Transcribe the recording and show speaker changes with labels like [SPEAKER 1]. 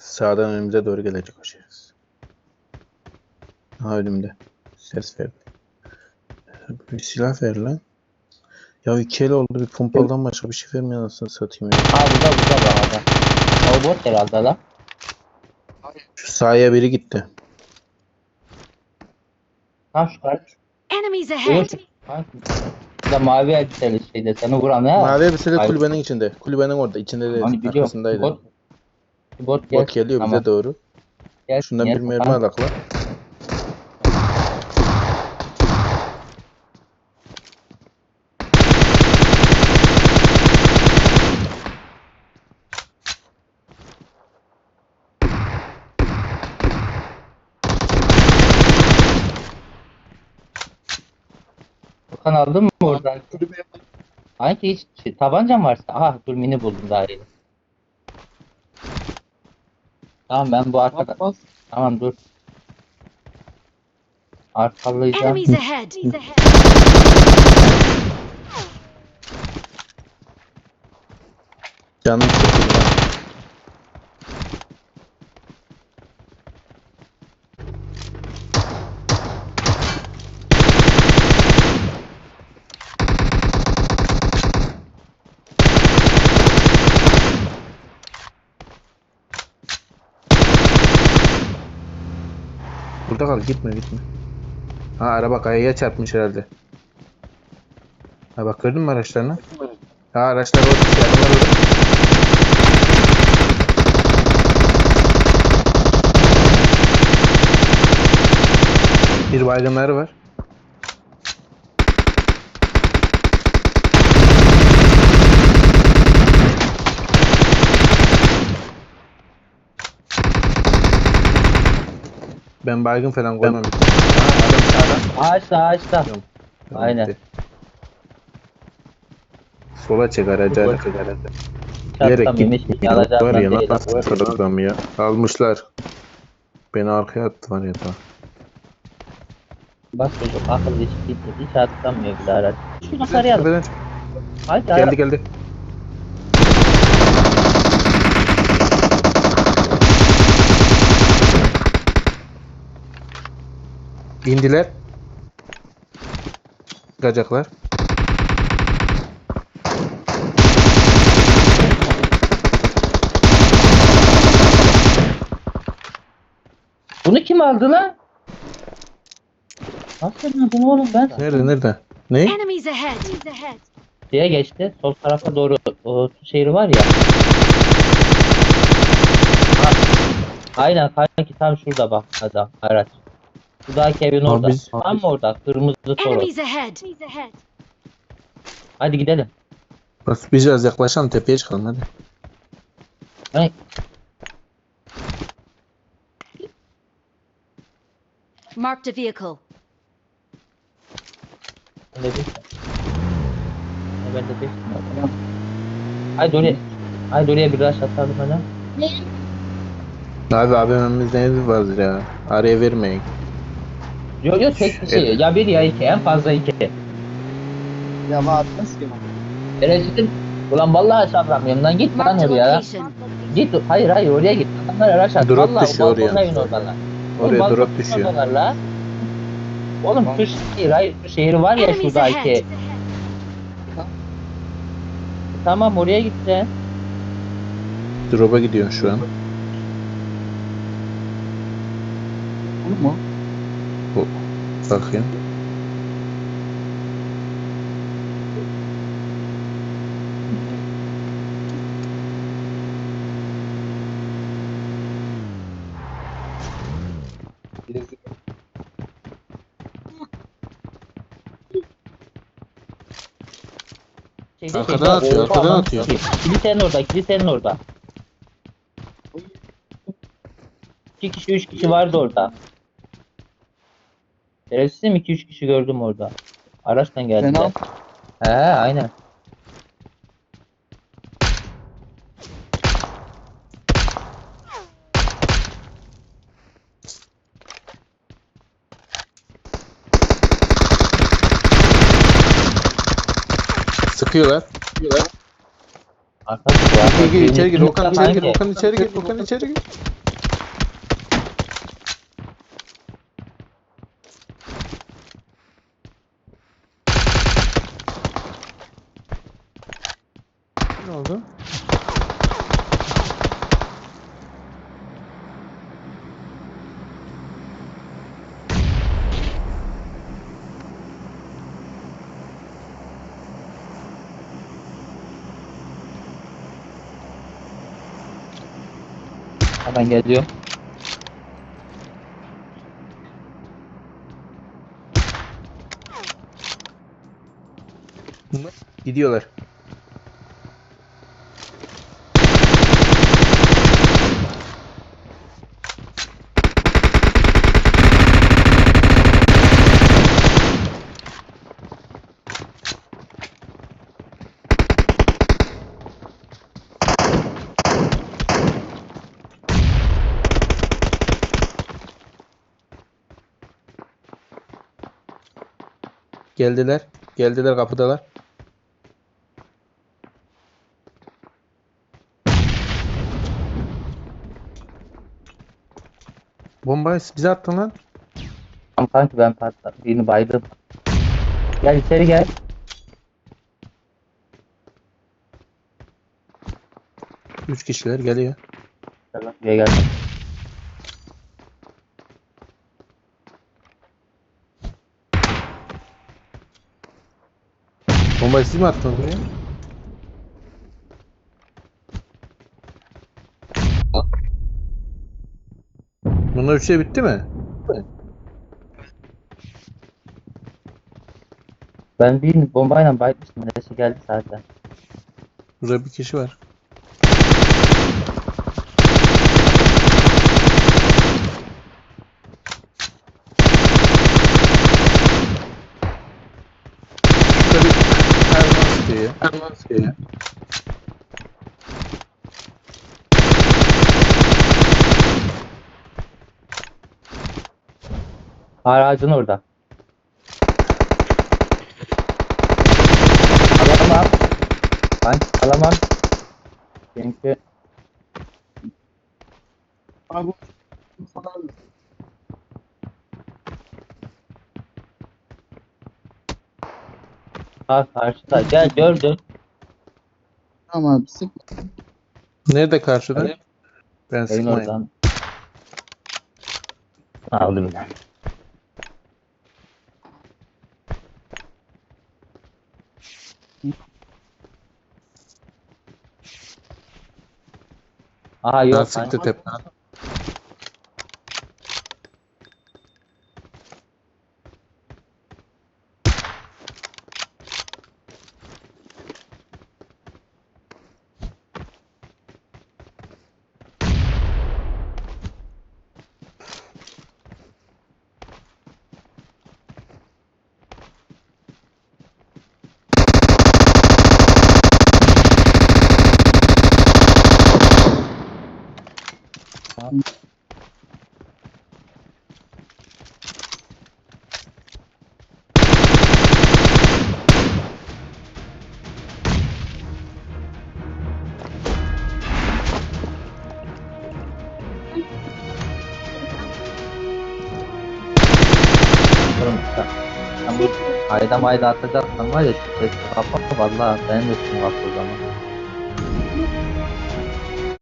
[SPEAKER 1] Sağdan önümüze doğru gelecek o şerefsiz. Ha önümde. Ses verdi. Bir silah ver lan. Ya iki el oldu bir pompalıdan başka bir şey vermiyor anasını satayım ya.
[SPEAKER 2] Ha burada burada bu arada. O bot herhalde lan.
[SPEAKER 1] Şu sahaya biri gitti.
[SPEAKER 2] Ha şu kar.
[SPEAKER 3] Enemies ahead!
[SPEAKER 2] Burada mavi elbiseli şeyde seni vuran ne?
[SPEAKER 1] Mavi elbise de
[SPEAKER 2] Hayır.
[SPEAKER 1] kulübenin içinde. Kulübenin orada. içinde de
[SPEAKER 2] Hani biliyorum.
[SPEAKER 1] arkasındaydı.
[SPEAKER 2] Bot, bot, gel.
[SPEAKER 1] Bot geliyor
[SPEAKER 2] Tamam.
[SPEAKER 1] bize doğru.
[SPEAKER 2] Gel,
[SPEAKER 1] Şundan
[SPEAKER 2] gel.
[SPEAKER 1] bir mermi
[SPEAKER 2] Ha,
[SPEAKER 1] alak lan.
[SPEAKER 2] Furkan aldın mı oradan? Hangi hiç şey, tabancam varsa. Aha dur mini buldum daha iyi. Tamam ben bu arkada. Tamam dur. Arkalayacağım.
[SPEAKER 3] Enemies ahead!
[SPEAKER 1] Canım çekildi Burada kal gitme gitme. Ha araba kayaya çarpmış herhalde. Ha bak gördün mü araçlarını? Ha araçlar orada. Bir baygınları var. Ben baygın falan koymam. Ha, adam sağda.
[SPEAKER 2] Ağaçta ağaçta.
[SPEAKER 1] Tamam,
[SPEAKER 2] Aynen.
[SPEAKER 1] bitti. Sola çek aracı aracı aracı.
[SPEAKER 2] Çatsam yemiş.
[SPEAKER 1] Var ya
[SPEAKER 2] değil.
[SPEAKER 1] nasıl sıkıldı adamı ya. Almışlar. Beni arkaya attı var ya da.
[SPEAKER 2] Bak çocuk akıllı hiç gitti. Hiç atlamıyor bile araç. Şunu sarıyalım.
[SPEAKER 1] Tepeden-
[SPEAKER 2] Hadi
[SPEAKER 1] Geldi geldi. İndiler. Çıkacaklar.
[SPEAKER 2] Bunu kim aldı lan? Nasıl aldın oğlum ben?
[SPEAKER 1] Nerede nerede? Ne?
[SPEAKER 3] Enemies ahead!
[SPEAKER 2] Şeye geçti. Sol tarafa doğru o su şehri var ya. Ha, Aynen kanki tam şurada bak adam araç. Şuradaki evin
[SPEAKER 1] Abi
[SPEAKER 2] orada.
[SPEAKER 1] biz-
[SPEAKER 2] Tam mı orada? Kırmızı soru.
[SPEAKER 3] Enemies ahead!
[SPEAKER 2] Hadi gidelim.
[SPEAKER 1] Bak biraz yaklaşalım tepeye çıkalım hadi.
[SPEAKER 2] Ay,
[SPEAKER 3] Marked a vehicle.
[SPEAKER 2] ben de bir. Ben de bir. Haydi oraya. Haydi oraya bir rush atalım hemen.
[SPEAKER 1] Abi abimizde ne vardır ya. Araya vermeyin.
[SPEAKER 2] Yok yok tek bir şey.
[SPEAKER 1] Evet.
[SPEAKER 2] Ya bir ya iki. En fazla iki.
[SPEAKER 4] Ya ma atmaz ki.
[SPEAKER 2] Derecim. Ulan vallahi sabramıyorum lan git lan oraya. Git hayır hayır oraya git. Adamlar araç at.
[SPEAKER 1] Drop
[SPEAKER 2] Vallahi
[SPEAKER 1] düşüyor oraya. Oraya
[SPEAKER 2] balkonda
[SPEAKER 1] drop düşüyor.
[SPEAKER 2] oradalar la. Oğlum şu şehir hayır şu şehir var ya
[SPEAKER 3] Enemies
[SPEAKER 2] şurada
[SPEAKER 3] ahead!
[SPEAKER 2] iki. Tamam oraya gideceksin.
[SPEAKER 1] Drop'a gidiyor şu an.
[SPEAKER 4] Olur mu?
[SPEAKER 1] Bakayım.
[SPEAKER 4] Bilezik.
[SPEAKER 2] Şeyde,
[SPEAKER 1] Arkadan
[SPEAKER 2] şeyde,
[SPEAKER 1] atıyor, arkadan
[SPEAKER 2] lan.
[SPEAKER 1] atıyor.
[SPEAKER 2] Kilisenin orada kilisenin orada. İki kişi üç kişi vardı orada. Şerefsizim iki üç kişi gördüm orada. Araçtan geldi.
[SPEAKER 4] Fena.
[SPEAKER 2] He aynen.
[SPEAKER 1] Sıkıyorlar. Sıkıyorlar.
[SPEAKER 2] Arkadaş bu arada
[SPEAKER 1] Gir içeri gir. Okan içeri gir. Okan içeri gir. Okan içeri gir. Ne oldu?
[SPEAKER 2] Hemen geliyor.
[SPEAKER 1] Gidiyorlar. Geldiler. Geldiler kapıdalar. Bombayı bize attın lan.
[SPEAKER 2] Tamam kanki ben patladım. Birini baydım. Gel içeri gel.
[SPEAKER 1] Üç kişiler geliyor.
[SPEAKER 2] Tamam, Buraya geldim.
[SPEAKER 1] Bombayı siz mi attınız buraya? Bunlar üçe bitti mi?
[SPEAKER 2] Ben birini bombayla baymıştım. Neresi geldi zaten.
[SPEAKER 1] Burada bir kişi var. Şurada bir Erman sıkıyor. Erman sıkıyor.
[SPEAKER 2] Aracın orada. Alamam. Ben alamam. Çünkü
[SPEAKER 4] Abi falan
[SPEAKER 2] ha, karşıda. Gel gördün.
[SPEAKER 4] Tamam abi sık.
[SPEAKER 1] Nerede karşıda?
[SPEAKER 2] Evet.
[SPEAKER 1] Ben
[SPEAKER 2] Evin
[SPEAKER 1] sıkmayayım.
[SPEAKER 2] oradan. Aldım ben. Aha
[SPEAKER 1] Ben
[SPEAKER 2] yok.
[SPEAKER 1] sıktı
[SPEAKER 2] lan. Bu ayda mayda atacaksan var ya şu kapat valla benim de üstüm kapı o zaman.